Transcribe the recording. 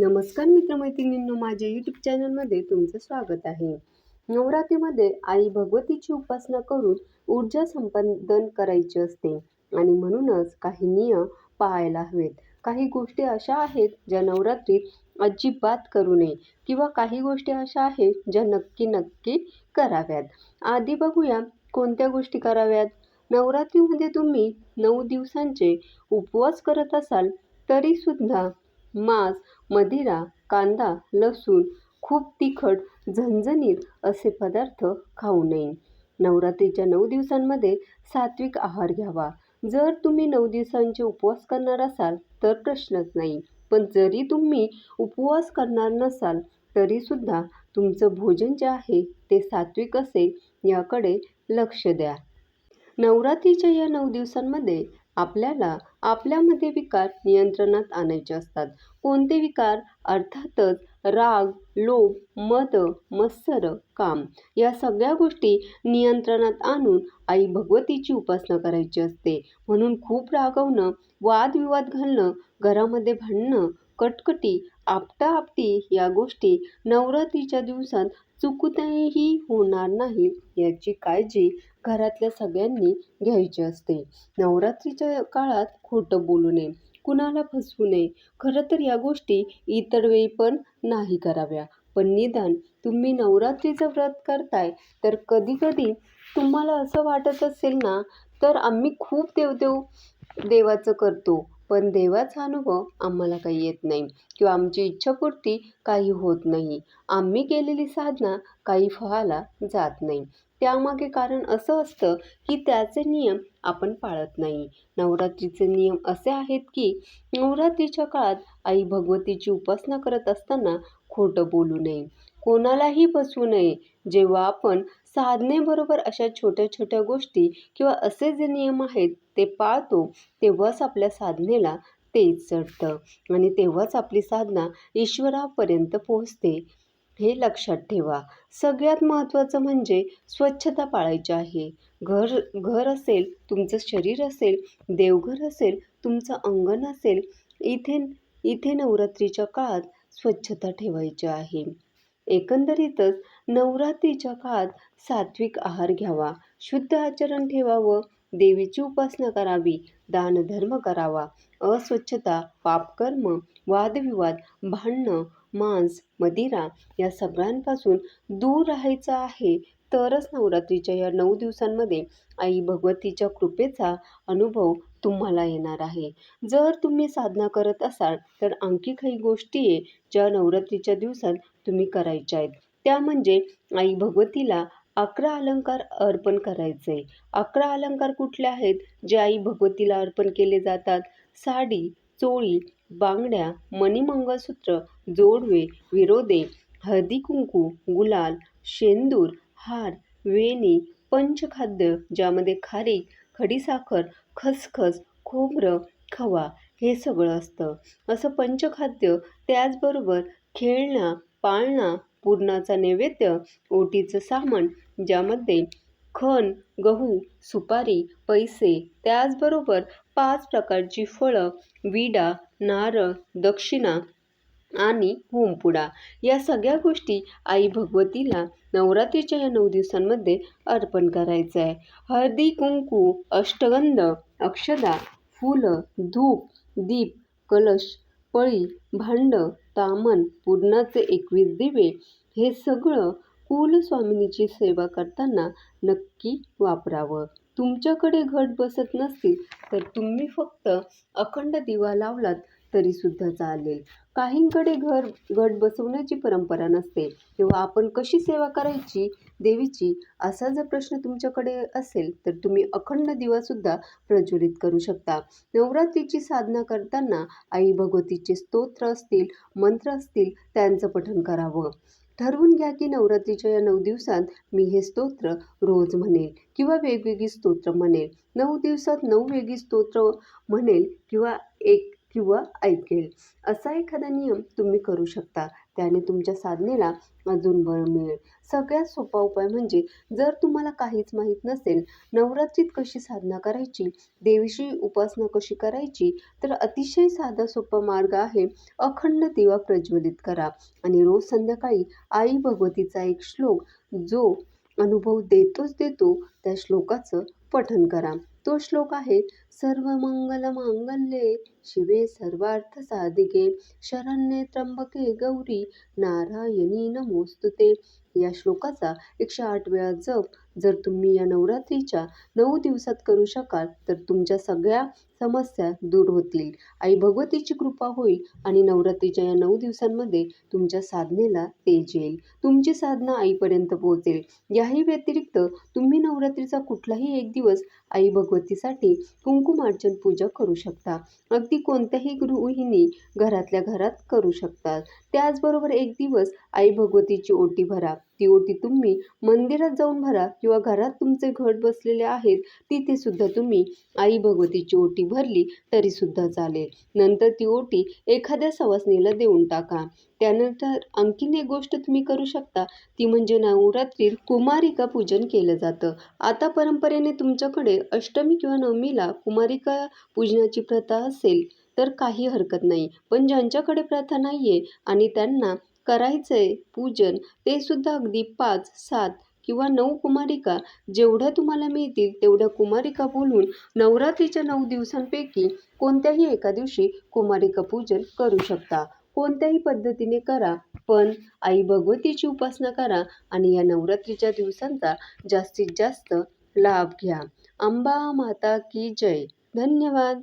नमस्कार मित्रमैत्रिणींनो माझ्या यूट्यूब चॅनलमध्ये तुमचं स्वागत आहे. नवरात्रीमध्ये आई भगवतीची उपासना करून ऊर्जा संपादन करायची असते आणि म्हणूनच काही नियम पाळायला हवेत. काही गोष्टी अशा आहेत ज्या नवरात्रीत अजिबात करू नये किंवा काही गोष्टी अशा आहेत ज्या नक्की नक्की कराव्यात. आधी बघूया कोणत्या गोष्टी कराव्यात. नवरात्रीमध्ये तुम्ही नऊ दिवसांचे उपवास करत असाल तरीसुद्धा मांस मदिरा कांदा लसूण खूप तिखट झणझणीत असे पदार्थ खाऊ नये. नवरात्रीच्या नऊ दिवसांमध्ये सात्विक आहार घ्यावा. जर तुम्ही नऊ दिवसांचे उपवास करणार असाल तर प्रश्नच नाही. पण जरी तुम्ही उपवास करणार नसाल तरीसुद्धा तुमचं भोजन जे आहे ते सात्विक असेल याकडे लक्ष द्या. नवरात्रीच्या या नऊ दिवसांमध्ये आपल्याला आपल्यामध्ये विकार नियंत्रणात आणायचे असतात. कोणते विकार? अर्थातच राग लोभ मद मत्सर काम या सगळ्या गोष्टी नियंत्रणात आणून आई भगवतीची उपासना करायची असते. म्हणून खूप रागवणं वादविवाद घालणं घरामध्ये भांडणं कटकटी आपटाआपटी या गोष्टी नवरात्रीच्या दिवसात चुकूनही होणार नाही याची काळजी घरातल्या सगळ्यांनी घ्यायची असते. नवरात्रीच्या काळात खोटं बोलू नये कुणाला फसवू नये. खरं तर या गोष्टी इतर वेळी पण नाही कराव्या. पण निदान तुम्ही नवरात्रीचं व्रत करताय तर कधीकधी तुम्हाला असं वाटत असेल ना तर आम्ही खूप देवदेव देवाचं करतो. पण देवाचा अनुभव आम्हाला काही येत नाही किंवा आमची इच्छापूर्ती काही होत नाही. आम्ही केलेली साधना काही फळाला जात नाही. त्यामागे कारण असं असतं की त्याचे नियम आपण पाळत नाही. नवरात्रीचे नियम असे आहेत की नवरात्रीच्या काळात आई भगवतीची उपासना करत असताना खोटं बोलू नये. कोणालाही बसवू नये. जेव्हा आपण साधनेबरोबर अशा छोट्या छोट्या गोष्टी किंवा असे जे नियम आहेत ते पाळतो तेव्हाच आपल्या साधनेला तेज चढतं आणि तेव्हाच आपली साधना ईश्वरापर्यंत पोहोचते. हे लक्षात ठेवा. सगळ्यात महत्त्वाचं म्हणजे स्वच्छता पाळायची आहे. घर घर असेल तुमचं शरीर असेल देवघर असेल तुमचं अंगण असेल इथे इथे नवरात्रीच्या काळात स्वच्छता ठेवायची आहे. एकंदरीतच नवरात्रीच्या काळात सात्विक आहार घ्यावा शुद्ध आचरण ठेवावं देवीची उपासना करावी दानधर्म करावा अस्वच्छता पापकर्म वादविवाद भांडणं मांस मदिरा या सगळ्यांपासून दूर राहायचं आहे तरच नवरात्रीच्या या नऊ दिवसांमध्ये आई भगवतीच्या कृपेचा अनुभव तुम्हाला येणार आहे. जर तुम्ही साधना करत असाल तर आणखी काही गोष्टी आहे ज्या नवरात्रीच्या दिवसात तुम्ही करायच्या आहेत. त्या म्हणजे आई भगवतीला अकरा अलंकार अर्पण करायचे. अकरा अलंकार कुठले आहेत? जे आई भगवतीला अर्पण केले जातात. साडी चोळी बांगड्या मणिमंगळसूत्र जोडवे विरोदे हळदी कुंकू गुलाल शेंदूर हार वेणी पंचखाद्य ज्यामध्ये खारीक खडीसाखर खसखस खोबरं खवा हे सगळं असतं. असं पंचखाद्य त्याचबरोबर खेळणा पाळणा पुरणाचा नैवेद्य ओटीचं सामान ज्यामध्ये खण गहू सुपारी पैसे त्याचबरोबर पाच प्रकारची फळं विडा नारळ दक्षिणा आणि होमपुडा या सगळ्या गोष्टी आई भगवतीला नवरात्रीच्या या नऊ दिवसांमध्ये अर्पण करायचं आहे. हळदी कुंकू अष्टगंध अक्षदा फुलं धूप दीप कलश पळी भांडं तामण पूर्णाचे एकवीस दिवे हे सगळं कुलस्वामिनीची सेवा करताना नक्की वापरावं. तुमच्याकडे घट बसत नसतील तर तुम्ही फक्त अखंड दिवा लावलात तरीसुद्धा चालेल. काहींकडे घर घट बसवण्याची परंपरा नसते. तेव्हा आपण कशी सेवा करायची देवीची असा जर प्रश्न तुमच्याकडे असेल तर तुम्ही अखंड दिवासुद्धा प्रज्वलित करू शकता. नवरात्रीची साधना करताना आई भगवतीचे स्तोत्र असतील मंत्र असतील त्यांचं पठण करावं. ठरवून घ्या की नवरात्रीच्या या नऊ दिवसात मी हे स्तोत्र रोज म्हणेल किंवा वेगवेगळी स्तोत्र म्हणेल. नऊ दिवसात नऊ वेगळी स्तोत्र म्हणेल किंवा एक किंवा ऐकेल. असा एखादा नियम तुम्ही करू शकता. त्याने तुमच्या साधनेला अजून बळ मिळेल. सगळ्यात सोपा उपाय म्हणजे जर तुम्हाला काहीच माहीत नसेल नवरात्रीत कशी साधना करायची देवीची उपासना कशी करायची तर अतिशय साधा सोपा मार्ग आहे अखंड दिवा प्रज्वलित करा. आणि रोज संध्याकाळी आई भगवतीचा एक श्लोक जो अनुभव देतोच देतो त्या श्लोकाचं पठन करा. तो श्लोक आहे सर्व मंगल मांगल्ये शिवे सर्वार्थ साधिके शरण्ये त्र्यंबके गौरी नारायणी नमोस्तुते. या श्लोकाचा एकशे आठ वेळा जप जर तुम्ही या नवरात्रीच्या नऊ दिवसात करू शकाल तर तुमच्या सगळ्या समस्या दूर होतील. आई भगवतीची कृपा होईल आणि नवरात्रीच्या या नऊ दिवसांमध्ये तुमच्या साधनेला तेज येईल. तुमची साधना आईपर्यंत पोहोचेल. याही व्यतिरिक्त तुम्ही नवरात्रीचा कुठलाही एक दिवस आई भगवतीसाठी कुंकुमार्चन पूजा करू शकता. अगदी कोणत्याही गृहिणी घरातल्या घरात करू शकतात त्याचबरोबर एक दिवस आई भगवतीची ओटी भरा. ती ओटी तुम्ही मंदिरात जाऊन भरा किंवा घरात तुमचे घट बसलेले आहेत तिथे सुद्धा तुम्ही आई भगवतीची ओटी भरली तरी सुद्धा चालेल. नंतर ती ओटी एखाद्या सवासणीला देऊन टाका. त्यानंतर आणखीन एक गोष्ट तुम्ही करू शकता ती म्हणजे नवरात्रीत कुमारिका पूजन केलं जातं. आता परंपरेने तुमच्याकडे अष्टमी किंवा नवमीला कुमारिका पूजनाची प्रथा असेल तर काही हरकत नाही. पण ज्यांच्याकडे प्रथा नाही आहे आणि त्यांना करायचं आहे पूजन ते सुद्धा अगदी पाच सात किंवा नऊ कुमारिका. जेवढ्या तुम्हाला मिळतील तेवढ्या कुमारिका बोलून नवरात्रीच्या नऊ दिवसांपैकी कोणत्याही एका दिवशी कुमारिका पूजन करू शकता. कोणत्याही पद्धतीने करा पण आई भगवतीची उपासना करा आणि या नवरात्रीच्या दिवसांचा जास्तीत जास्त लाभ घ्या. अंबा माता की जय. धन्यवाद.